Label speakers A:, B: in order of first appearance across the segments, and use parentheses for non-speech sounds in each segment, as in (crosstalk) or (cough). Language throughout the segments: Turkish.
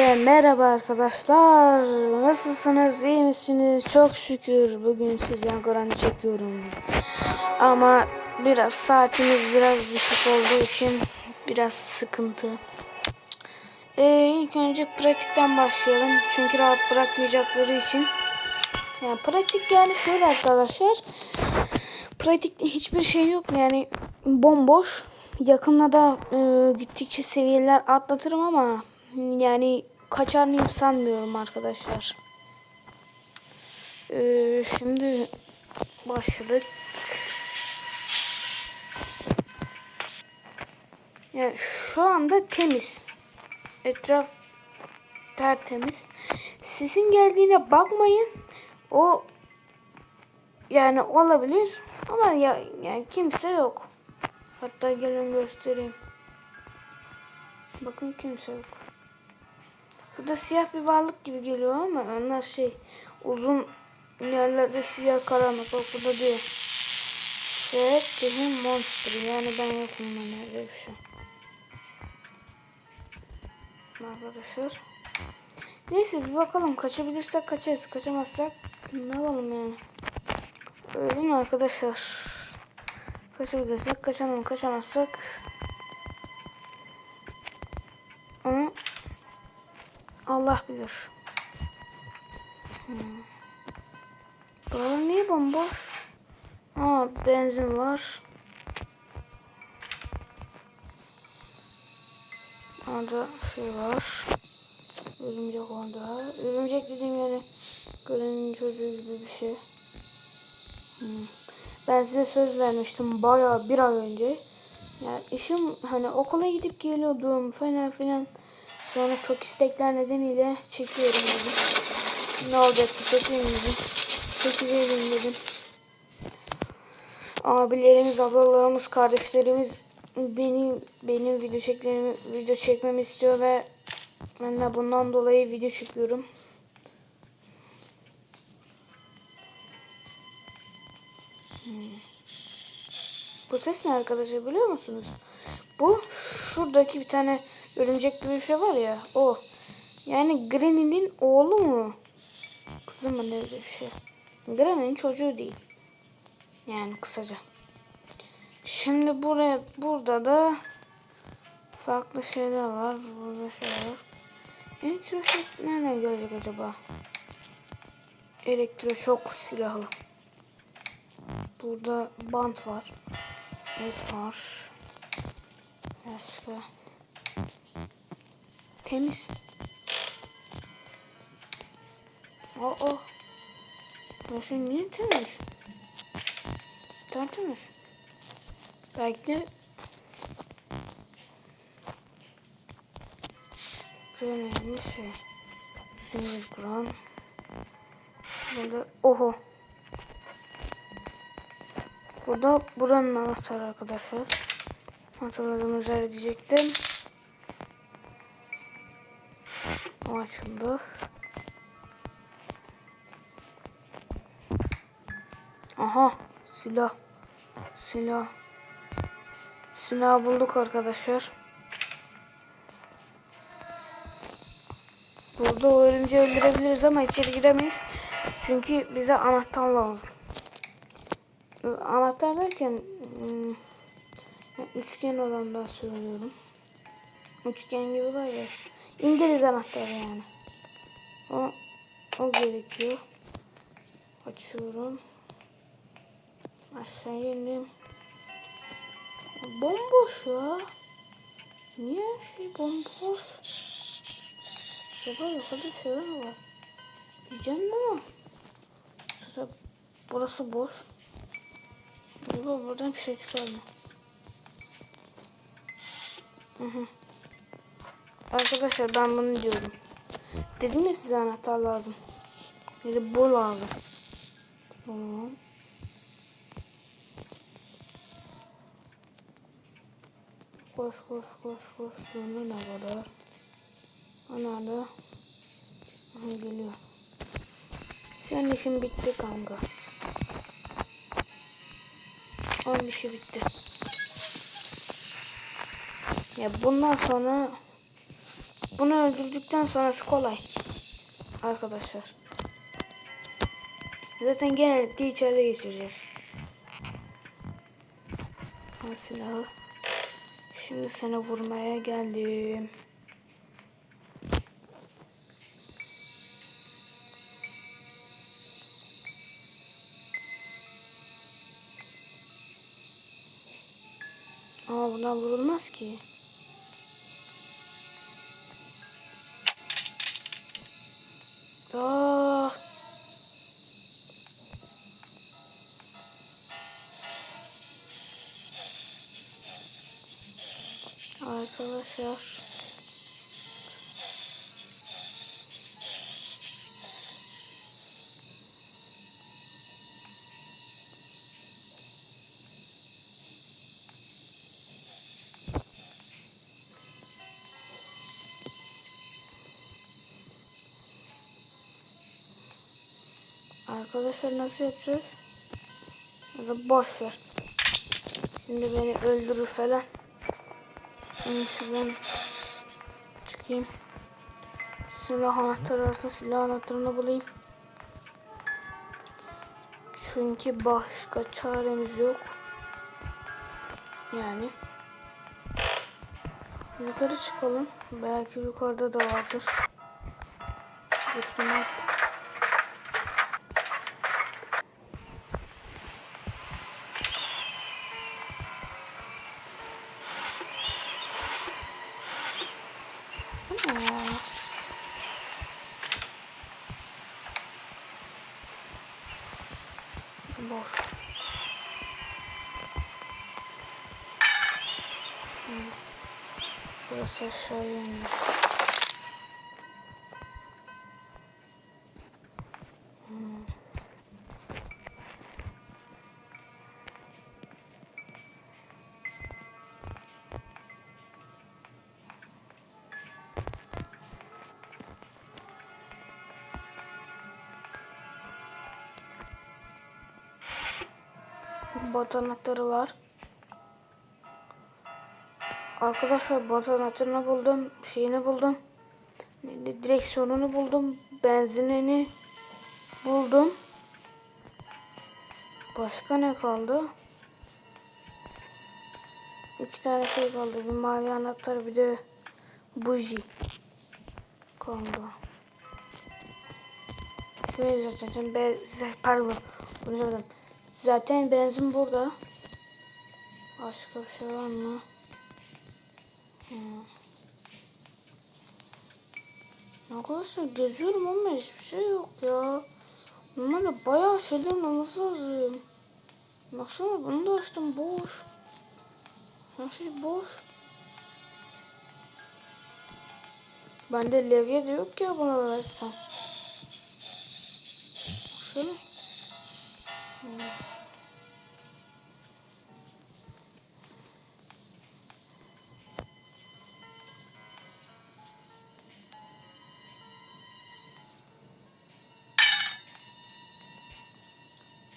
A: Hepinize merhaba arkadaşlar. Nasılsınız? İyi misiniz? Çok şükür bugün sizden Kur'an'ı çekiyorum. Ama biraz saatimiz biraz düşük olduğu için biraz sıkıntı. Ee, ilk önce pratikten başlayalım. Çünkü rahat bırakmayacakları için. Yani pratik yani şöyle arkadaşlar. Pratikte hiçbir şey yok yani bomboş. Yakında da e, gittikçe seviyeler atlatırım ama yani kaçar mıyım sanmıyorum arkadaşlar. E, şimdi başladık. Yani şu anda temiz. Etraf tertemiz. Sizin geldiğine bakmayın. O yani olabilir ama ya yani kimse yok. Hatta gelin göstereyim. Bakın kimse yok. Burada siyah bir varlık gibi geliyor ama onlar şey uzun yerlerde siyah karanlık. Bak burada diyor. Set Team Monster. Yani ben yokum ben öyle bir şey. Arkadaşlar. Neyse bir bakalım kaçabilirsek kaçarız. Kaçamazsak ne yapalım yani. Öyle mi arkadaşlar? Kaçabilirsek kaçalım. Kaçamazsak Allah bilir. Hmm. Niye bomboş? Aa benzin var. Orada şey var. Örümcek orada. Örümcek dediğim yani görenin çocuğu gibi bir şey. Hmm. Ben size söz vermiştim bayağı bir ay önce. Yani işim hani okula gidip geliyordum falan filan. Sonra çok istekler nedeniyle çekiyorum dedim. Ne olacak bir çekeyim dedim. Çekivereyim dedim. Abilerimiz, ablalarımız, kardeşlerimiz benim benim video çeklerimi video çekmemi istiyor ve ben de bundan dolayı video çekiyorum. Bu ses ne arkadaşlar biliyor musunuz? Bu şuradaki bir tane örümcek gibi bir şey var ya o. Yani Granny'nin oğlu mu? Kızı mı ne öyle bir şey. Granny'nin çocuğu değil. Yani kısaca. Şimdi buraya burada da farklı şeyler var. Burada şeyler var. Elektroşok nereden gelecek acaba? Elektroşok silahı. Burada bant var. Evet var. Başka. Temiz. Aa. Burası niye temiz? Tertemiz. Belki de Önemli şey. Sinir kuran. Burada oho. Burada buranın anahtarı arkadaşlar. Hatırladığım üzere diyecektim. O açıldı. Aha silah. Silah. Silah bulduk arkadaşlar. Burada o örümceği öldürebiliriz ama içeri giremeyiz. Çünkü bize anahtar lazım. Anahtar derken hmm, üçgen olandan söylüyorum. Üçgen gibi var ya. İngiliz anahtarı yani. O, o gerekiyor. Açıyorum. Aşağı indim. Bomboş ya. Niye her şey bomboş? Acaba yukarıda şeyler mi var? Diyeceğim mi? Sıra burası boş. Acaba buradan bir şey çıkar mı? Hı hı. Arkadaşlar ben bunu diyorum. Dedim ya size anahtar lazım. Yani bu lazım. Tamam. Koş koş koş koş. Sonra ne kadar? Ana da. Aha geliyor. Senin işin bitti kanka. Onun işi bitti. Ya bundan sonra bunu öldürdükten sonrası kolay. Arkadaşlar. Zaten genellikle içeride geçireceğiz. Al. Şimdi sana vurmaya geldim. Ama bundan vurulmaz ki. Ah. Arkadaşlar. Arkadaşlar nasıl yapacağız? Ya da boş ver. Şimdi beni öldürür falan. İyisi ben çıkayım. Silah anahtarı varsa silah anahtarını bulayım. Çünkü başka çaremiz yok. Yani. Yukarı çıkalım. Belki yukarıda da vardır. Üstüne Aa. Boş. Hmm. Burası aşağıya Bot anahtarı var. Arkadaşlar bot anahtarını buldum. Şeyini buldum. Direksiyonunu buldum. Benzinini buldum. Başka ne kaldı? İki tane şey kaldı. Bir mavi anahtar bir de buji kaldı. Şöyle zaten ben pardon. Bunu söyledim. Zaten benzin burada. Başka bir şey var mı? Hmm. Arkadaşlar geziyorum ama hiçbir şey yok ya. Normalde bayağı şeylerin olması lazım. Baksana bunu da açtım boş. Her şey boş. Bende levye de yok ya buna da açsam. Baksana.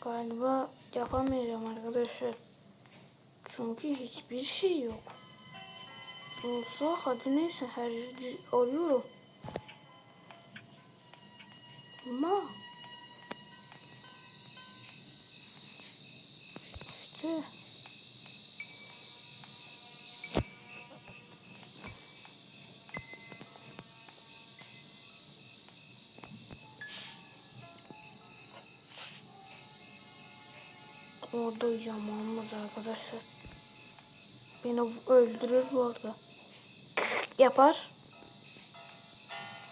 A: Galiba yapamayacağım arkadaşlar. Çünkü hiçbir şey yok. Olsa hadi neyse her yeri arıyorum. Ama işte Orada uyuyamamız arkadaşlar. Beni öldürür bu arada. Yapar.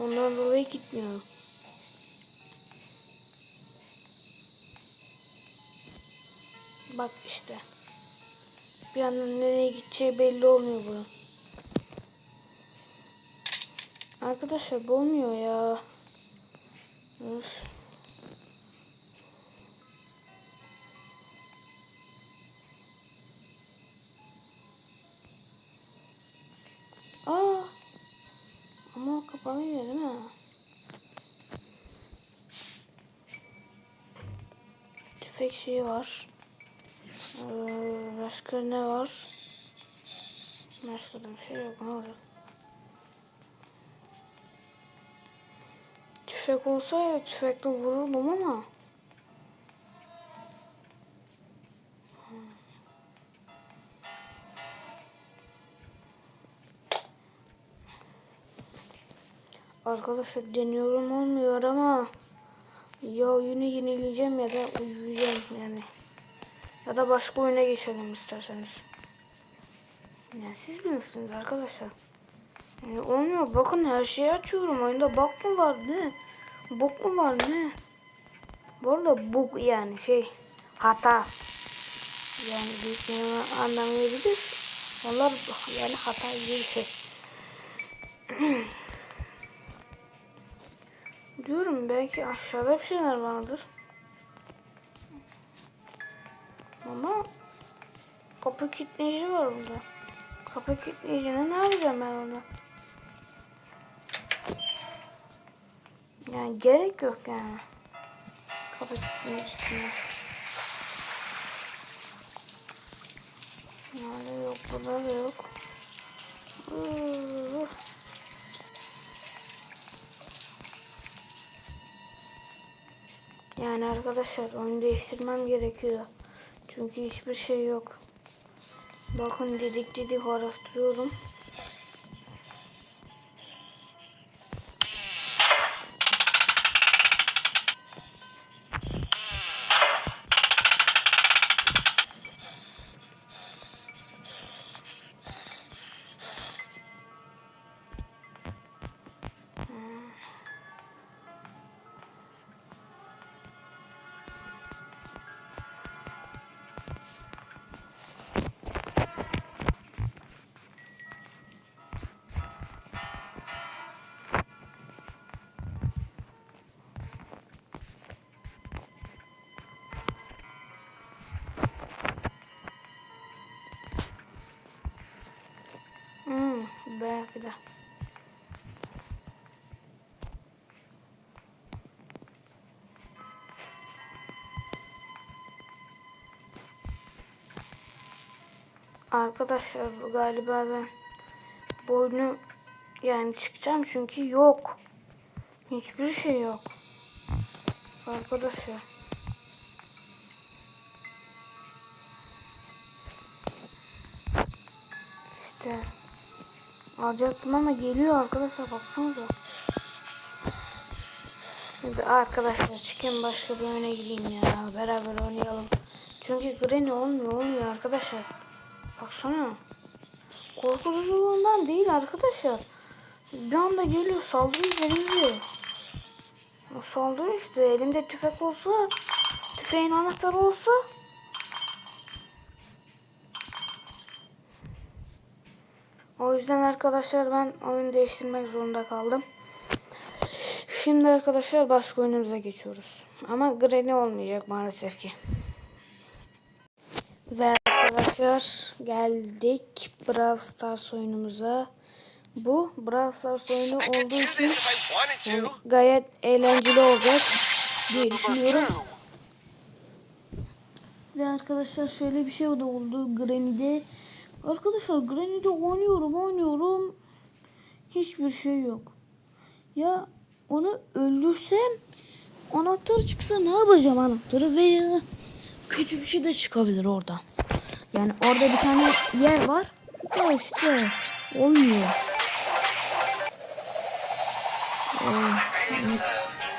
A: Ondan dolayı gitmiyorum. Bak işte. Bir yandan nereye gideceği belli olmuyor bunun. Arkadaşlar bu olmuyor ya. Üf. Aa. Ama o kapanıyor değil mi? Tüfek şeyi var. Ee, başka ne var? Başka da bir şey yok. Ne olacak? tüfek olsaydı tüfekle vururdum ama. Arkadaşlar deniyorum olmuyor ama ya oyunu yenileyeceğim ya da uyuyacağım yani. Ya da başka oyuna geçelim isterseniz. Yani siz bilirsiniz arkadaşlar. Yani olmuyor. Bakın her şeyi açıyorum. Oyunda bug mı var ne? Bug mu var ne? Bu arada bug yani şey hata. Yani büyüklerine anlamayabilir. Onlar yani hata gibi bir şey. (clears throat) Diyorum belki aşağıda bir şeyler vardır. Ama kapı kilitleyici var burada. Kapı kilitleyicini ne yapacağım ben orada? Yani gerek yok yani. Kapı kilitleyicisine. Nerede yok, burada da yok. Iıı. Yani arkadaşlar oyunu değiştirmem gerekiyor. Çünkü hiçbir şey yok. Bakın dedik dedik araştırıyorum. Arkadaşlar galiba ben bu yani çıkacağım çünkü yok. Hiçbir şey yok. Arkadaşlar. İşte alacaktım ama geliyor arkadaşlar baksanıza. Şimdi arkadaşlar çıkın başka bir oyuna gideyim ya. Beraber oynayalım. Çünkü Granny olmuyor olmuyor arkadaşlar. Baksana. Korkutuculuğundan değil arkadaşlar. Bir anda geliyor saldırıyor üzerimize. O saldırıyor işte. Elimde tüfek olsa, tüfeğin anahtarı olsa. O yüzden arkadaşlar ben oyun değiştirmek zorunda kaldım. Şimdi arkadaşlar başka oyunumuza geçiyoruz. Ama Granny olmayacak maalesef ki. Ve arkadaşlar geldik Brawl Stars oyunumuza. Bu Brawl Stars oyunu olduğu için yani gayet eğlenceli olacak diye düşünüyorum. Ve arkadaşlar şöyle bir şey de oldu Granny'de. Arkadaşlar Granny'de oynuyorum oynuyorum. Hiçbir şey yok. Ya onu öldürsem anahtar çıksa ne yapacağım anahtarı veya kötü bir şey de çıkabilir orada. Yani orada bir tane yer var. Ya işte olmuyor. Ee,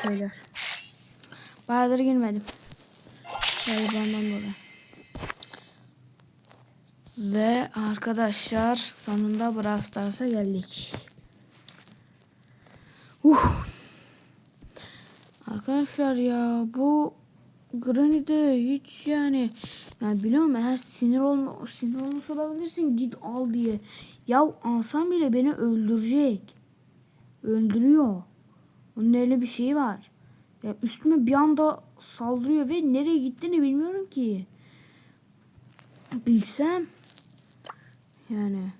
A: söyler. Bayağıdır girmedim. Galiba ondan dolayı. Ve arkadaşlar sonunda Brawl Stars'a geldik. Uh. Arkadaşlar ya bu Granny'de hiç yani yani biliyorum eğer sinir olma, sinir olmuş olabilirsin git al diye. Ya alsam bile beni öldürecek. Öldürüyor. Onun öyle bir şeyi var. Ya üstüme bir anda saldırıyor ve nereye gittiğini bilmiyorum ki. Bilsem yani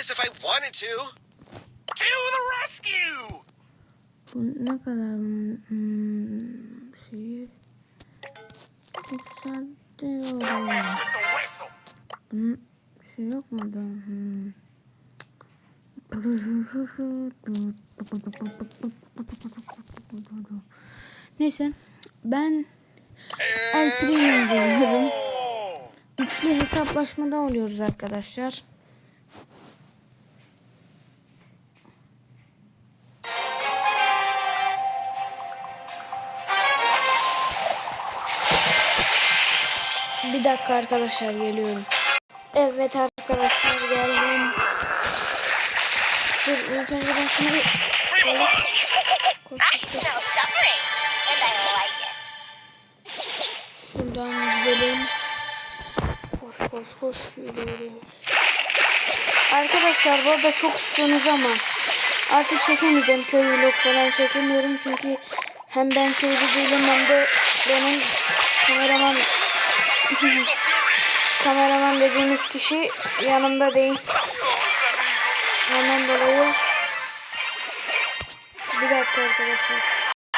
B: this if I wanted to. To the rescue!
A: Bu ne kadar hmm, şey yükseltiyorum.
B: The whistle.
A: Bunun şey yok mu da? Hmm. Neyse ben El Primo diyorum. Üçlü hesaplaşmada oluyoruz arkadaşlar. Arkadaşlar geliyorum. Evet arkadaşlar geldim. Dur ilk önce ben şunu bir...
C: I smell suffering, and I like it.
A: Şuradan gidelim. Koş koş koş. Arkadaşlar bu arada çok istiyorsunuz ama artık çekemeyeceğim köy vlog falan çekemiyorum çünkü hem ben köylü değilim hem de benim kameraman (laughs) kameraman dediğimiz kişi yanımda değil. Ondan dolayı bir dakika arkadaşlar.